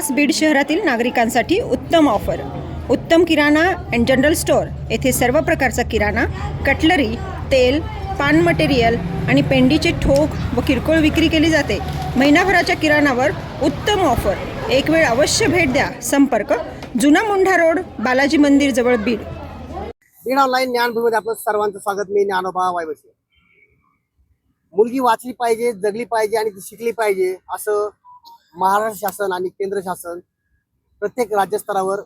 खास बीड शहरातील नागरिकांसाठी उत्तम ऑफर उत्तम किराणा अँड जनरल स्टोअर येथे सर्व प्रकारचा किराणा कटलरी तेल पान मटेरियल आणि पेंडीचे ठोक व किरकोळ विक्री केली जाते. महिनाभराच्या किराणावर उत्तम ऑफर एक वेळ अवश्य भेट द्या. संपर्क जुना मुंढा रोड बालाजी मंदिर जवळ बीड. बीड ऑनलाईन ज्ञानभूमीमध्ये आपलं सर्वांचं स्वागत. मी ज्ञानोबा वायवशी मुलगी वाचली पाहिजे जगली पाहिजे आणि ती शिकली पाहिजे असं महाराष्ट्र शासन आणि केंद्र शासन प्रत्येक राज्यस्तरावर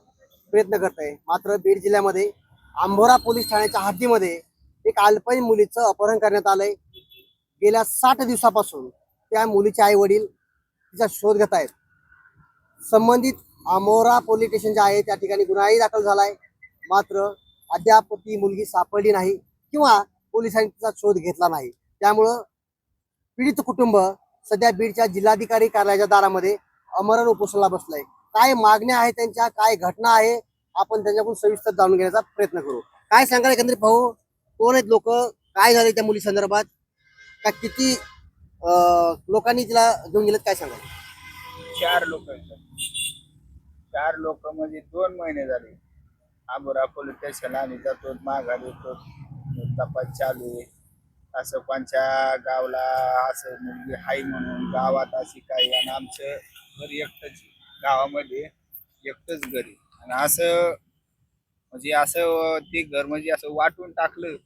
प्रयत्न करत आहे. मात्र बीड जिल्ह्यामध्ये आंभोरा पोलीस ठाण्याच्या हद्दीमध्ये एक अल्पवयीन मुलीचं अपहरण करण्यात आलंय. गेल्या साठ दिवसापासून त्या मुलीचे आई वडील तिचा शोध घेत आहेत. संबंधित आमोरा पोलीस स्टेशन जे आहे त्या ठिकाणी गुन्हाही दाखल झालाय. मात्र अद्याप ती मुलगी सापडली नाही किंवा पोलिसांनी तिचा शोध घेतला नाही. त्यामुळं पीडित कुटुंब सध्या बीडच्या जिल्हाधिकारी कार्यालयाच्या दारामध्ये अमरण उपोषणाला बसलाय. काय मागण्या आहे त्यांच्या? काय घटना आहे? आपण त्यांच्याकडून सविस्तर जाणून घेण्याचा प्रयत्न करू. काय सांगाल एकंदरीत भाऊ? कोण आहेत लोक? काय झाले त्या मुली संदर्भात? का किती लोकांनी तिला घेऊन गेलेत? काय सांगाल? चार लोक चार लोक म्हणजे दोन महिने झाले. आबोरा पोलीस स्टेशनला आणि जातो माघारी येतो. तपास चालू आहे. असं कोणच्या गावला असं मुलगी हाय म्हणून गावात अशी काही आणि आमचं घर एकटंच गावामध्ये एकटंच घरी आणि असं म्हणजे असं ते घर म्हणजे असं वाटून टाकलं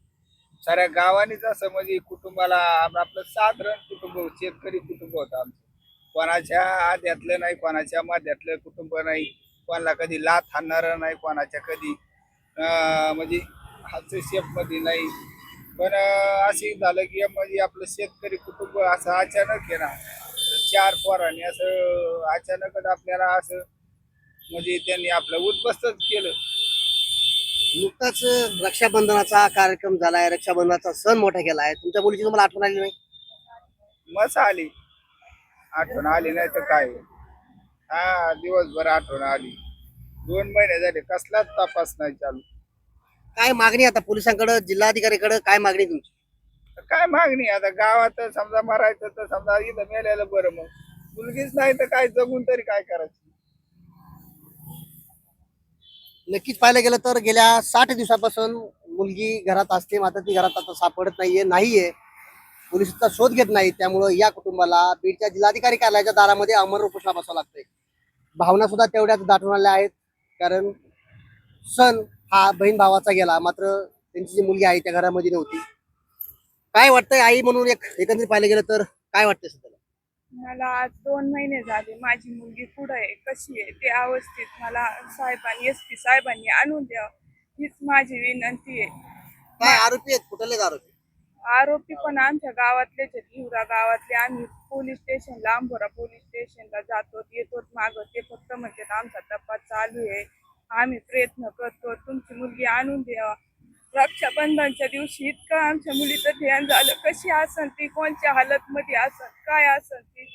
साऱ्या गावानेच असं म्हणजे कुटुंबाला आपलं साधारण कुटुंब शेतकरी कुटुंब होतं आमचं. कोणाच्या आद्यातलं नाही कोणाच्या माध्यातलं कुटुंब नाही कोणाला कधी लाथ हाणणार नाही कोणाच्या कधी म्हणजे हास्य शेपमध्ये नाही. पण असे झालं की म्हणजे आपलं शेतकरी कुटुंब असं अचानक आहे ना चार पोरांनी असं अचानकच आपल्याला असं म्हणजे त्यांनी आपलं उद्ध्वस्तच केलं. नुकताच रक्षाबंधनाचा कार्यक्रम झालाय रक्षाबंधनाचा सण मोठा केलाय. तुमच्या मुलीची तुम्हाला आठवण आली नाही? मस आली. आठवण आली नाही तर काय? हा दिवसभर आठवण आली. दोन महिने झाले कसलाच तपास नाही चालू. काय मागणी आता पोलिसांकडे जिल्हाधिकारीकडे काय मागणी तुमची? काय मागणी आता गावात समजा मरायचं तर समजा इथं मेल्याला बरं मग. मुलगीच नाही तर काय जगून तरी काय करायचं? नक्कीच पाहायला गेलं तर गेल्या साठ दिवसापासून मुलगी घरात असते मात्र ती घरात आता सापडत नाहीये नाहीये. पोलिसांचा शोध घेत नाही त्यामुळं या कुटुंबाला बीडच्या जिल्हाधिकारी कार्यालयाच्या दारामध्ये अमर उपोषणा बसावं लागतंय. भावना सुद्धा तेवढ्याच दाटून आल्या आहेत कारण सण हा बहीण भावाचा गेला मात्र त्यांची जी मुलगी आहे त्या घरामध्ये नव्हती. काय वाटतंय आई म्हणून एक एकंदरीत पाहायला गेलं तर काय वाटतंय सध्याला? मला आज दोन महिने झाले माझी मुलगी कुठं आहे कशी आहे ते अवस्थेत मला साहेबांनी एस पी साहेबांनी आणून द्यावं हीच माझी विनंती आहे. काय आरोपी आहेत? कुठले आरोपी? आरोपी पण आमच्या गावातलेच आहेत हिवरा गावातले. आम्ही पोलीस स्टेशनला आंबोरा पोलीस स्टेशनला जातो येतो मागं ते फक्त म्हणतात आमचा तपास चालू आहे. आम्ही प्रयत्न करतो तुमची मुलगी आणून द्यावा रक्षाबंधनच्या दिवशी इतकं आमच्या मुलीचं ध्यान झालं कशी असन ती कोणत्या हालत मध्ये असन काय असन ती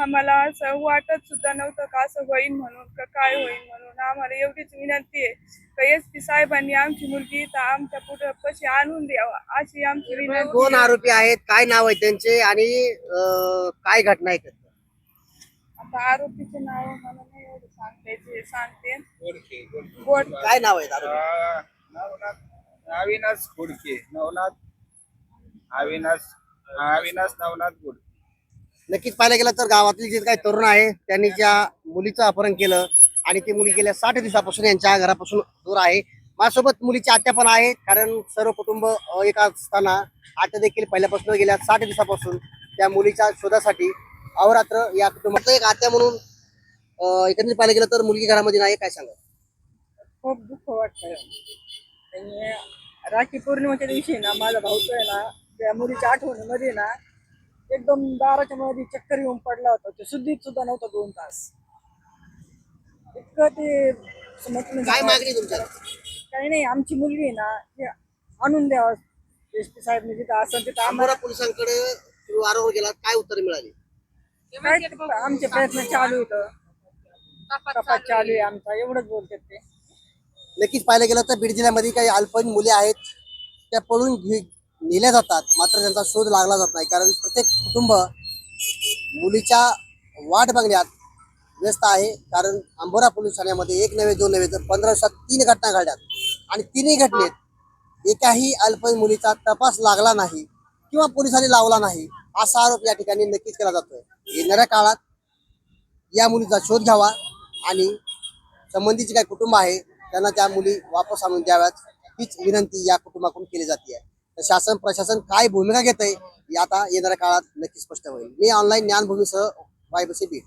आम्हाला असं वाटत सुद्धा नव्हतं का असं होईल म्हणून का काय होईल म्हणून आम्हाला एवढीच विनंती आहे का एस पी साहेबांनी आमची मुलगी इथं आमच्या पुढे कशी आणून द्यावा अशी आमची विनंती दोन. आरोपी आहेत काय नाव आहे त्यांचे आणि काय घटना आहे? आता आरोपीचे नाव नाही एवढं सांगता येते सांगते. गोडके गोडके. गोड काय नाव आहेत आरोपी आ, नवनाथ अविनाश गुडके नवनाथ अविनाश अविनाश नवनाथ गुडके. नक्कीच पाहायला गेलं तर गावातील जे काही तरुण आहे त्यांनी ज्या मुलीचं अपहरण केलं आणि ती मुली गेल्या साठ दिवसापासून यांच्या घरापासून दूर आहे. माझ्यासोबत मुलीची आत्या पण आहे कारण सर्व कुटुंब अं, एक असताना आत्या देखील पहिल्यापासून गेल्या साठ दिवसापासून त्या मुलीच्या शोधासाठी अहोरात्र या कुटुंबाचं एक आत्या म्हणून एकंदरीत पाहायला गेलं तर मुलगी घरामध्ये नाही काय सांगा खूप दुःख वाटतं आणि राखी पौर्णिमेच्या दिवशी ना माझा भाऊ तो आहे ना त्या मुलीच्या आठवणीमध्ये ना एकदम दाराच्या मध्ये चक्कर येऊन पडला होता. ते शुद्धीत सुद्धा नव्हतं दोन तास. इतकं ते समजलं काय मागणी तुमच्या काही नाही आमची मुलगी आहे ना ते आणून द्यावं एस पी साहेबने तिथं असं तिथं आम्हाला पोलिसांकडे वारंवार गेला काय उत्तर मिळाली? काय आमचे प्रयत्न चालू होतं. तपास चालू आहे आमचा एवढंच बोलतात ते. नक्कीच पाहायला गेलं तर बीड जिल्ह्यामध्ये काही अल्पवयीन मुले आहेत त्या पळून घे- नेल्या जातात. मात्र त्यांचा शोध लागला जात नाही कारण प्रत्येक कुटुंब मुलीच्या वाट बघण्यात व्यस्त आहे. कारण अंबोरा पोलीस ठाण्यामध्ये एक नव्हे दोन नव्हे तर पंधरा वर्षात तीन घटना घडल्यात. आणि तिन्ही घटनेत एकाही अल्पवयीन मुलीचा तपास लागला नाही किंवा पोलिसांनी लावला नाही असा आरोप या ठिकाणी नक्कीच केला जातोय. येणाऱ्या काळात या मुलीचा शोध घ्यावा. आणि संबंधीचे काही कुटुंब आहे त्यांना त्या मुली वापस आणून द्याव्यात हीच विनंती या कुटुंबाकडून केली जाते. तर शासन प्रशासन काय भूमिका घेत आहे आता येणाऱ्या काळात नक्की स्पष्ट होईल. मी ऑनलाईन ज्ञानभूमीसह वायबसी बीड